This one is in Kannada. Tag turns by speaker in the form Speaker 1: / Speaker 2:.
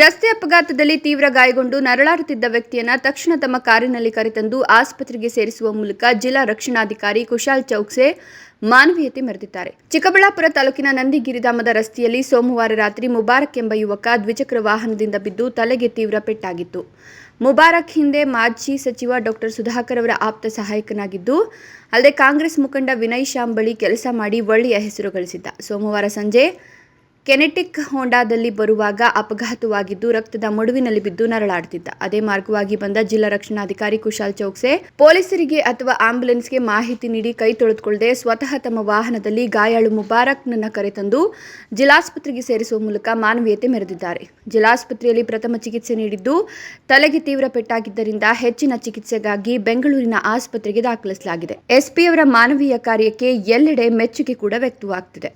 Speaker 1: ರಸ್ತೆ ಅಪಘಾತದಲ್ಲಿ ತೀವ್ರ ಗಾಯಗೊಂಡು ನರಳಾಡುತ್ತಿದ್ದ ವ್ಯಕ್ತಿಯನ್ನ ತಕ್ಷಣ ತಮ್ಮ ಕಾರಿನಲ್ಲಿ ಕರೆತಂದು ಆಸ್ಪತ್ರೆಗೆ ಸೇರಿಸುವ ಮೂಲಕ ಜಿಲ್ಲಾ ರಕ್ಷಣಾಧಿಕಾರಿ ಕುಶಾಲ್ ಚೌಕ್ಸೆ ಮಾನವೀಯತೆ ಮೆರೆದಿದ್ದಾರೆ ಚಿಕ್ಕಬಳ್ಳಾಪುರ ತಾಲೂಕಿನ ನಂದಿಗಿರಿಧಾಮದ ರಸ್ತೆಯಲ್ಲಿ ಸೋಮವಾರ ರಾತ್ರಿ ಮುಬಾರಕ್ ಎಂಬ ಯುವಕ ದ್ವಿಚಕ್ರ ವಾಹನದಿಂದ ಬಿದ್ದು ತಲೆಗೆ ತೀವ್ರ ಪೆಟ್ಟಾಗಿತ್ತು. ಮುಬಾರಕ್ ಹಿಂದೆ ಮಾಜಿ ಸಚಿವ ಡಾಕ್ಟರ್ ಸುಧಾಕರ್ ಅವರ ಆಪ್ತ ಸಹಾಯಕನಾಗಿದ್ದು, ಅಲ್ಲದೆ ಕಾಂಗ್ರೆಸ್ ಮುಖಂಡ ವಿನಯ್ ಶಾಂಬಳಿ ಬಳಿ ಕೆಲಸ ಮಾಡಿ ಒಳ್ಳೆಯ ಹೆಸರು ಗಳಿಸಿದ್ದ. ಸೋಮವಾರ ಸಂಜೆ ಕೆನೆಟಿಕ್ ಹೋಂಡಾದಲ್ಲಿ ಬರುವಾಗ ಅಪಘಾತವಾಗಿದ್ದು ರಕ್ತದ ಮಡುವಿನಲ್ಲಿ ಬಿದ್ದು ನರಳಾಡುತ್ತಿದ್ದ. ಅದೇ ಮಾರ್ಗವಾಗಿ ಬಂದ ಜಿಲ್ಲಾ ರಕ್ಷಣಾಧಿಕಾರಿ ಕುಶಾಲ್ ಚೌಕ್ಸೆ ಪೊಲೀಸರಿಗೆ ಅಥವಾ ಆಂಬ್ಯುಲೆನ್ಸ್ಗೆ ಮಾಹಿತಿ ನೀಡಿ ಕೈ ತೊಳೆದುಕೊಳ್ಳದೆ ಸ್ವತಃ ತಮ್ಮ ವಾಹನದಲ್ಲಿ ಗಾಯಾಳು ಮುಬಾರಕ್ನನ್ನು ಕರೆತಂದು ಜಿಲ್ಲಾಸ್ಪತ್ರೆಗೆ ಸೇರಿಸುವ ಮೂಲಕ ಮಾನವೀಯತೆ ಮೆರೆದಿದ್ದಾರೆ. ಜಿಲ್ಲಾಸ್ಪತ್ರೆಯಲ್ಲಿ ಪ್ರಥಮ ಚಿಕಿತ್ಸೆ ನೀಡಿದ್ದು ತಲೆಗೆ ತೀವ್ರ ಪೆಟ್ಟಾಗಿದ್ದರಿಂದ ಹೆಚ್ಚಿನ ಚಿಕಿತ್ಸೆಗಾಗಿ ಬೆಂಗಳೂರಿನ ಆಸ್ಪತ್ರೆಗೆ ದಾಖಲಿಸಲಾಗಿದೆ. ಎಸ್ಪಿಯವರ ಮಾನವೀಯ ಕಾರ್ಯಕ್ಕೆ ಎಲ್ಲೆಡೆ ಮೆಚ್ಚುಗೆ ಕೂಡ ವ್ಯಕ್ತವಾಗ್ತಿದೆ.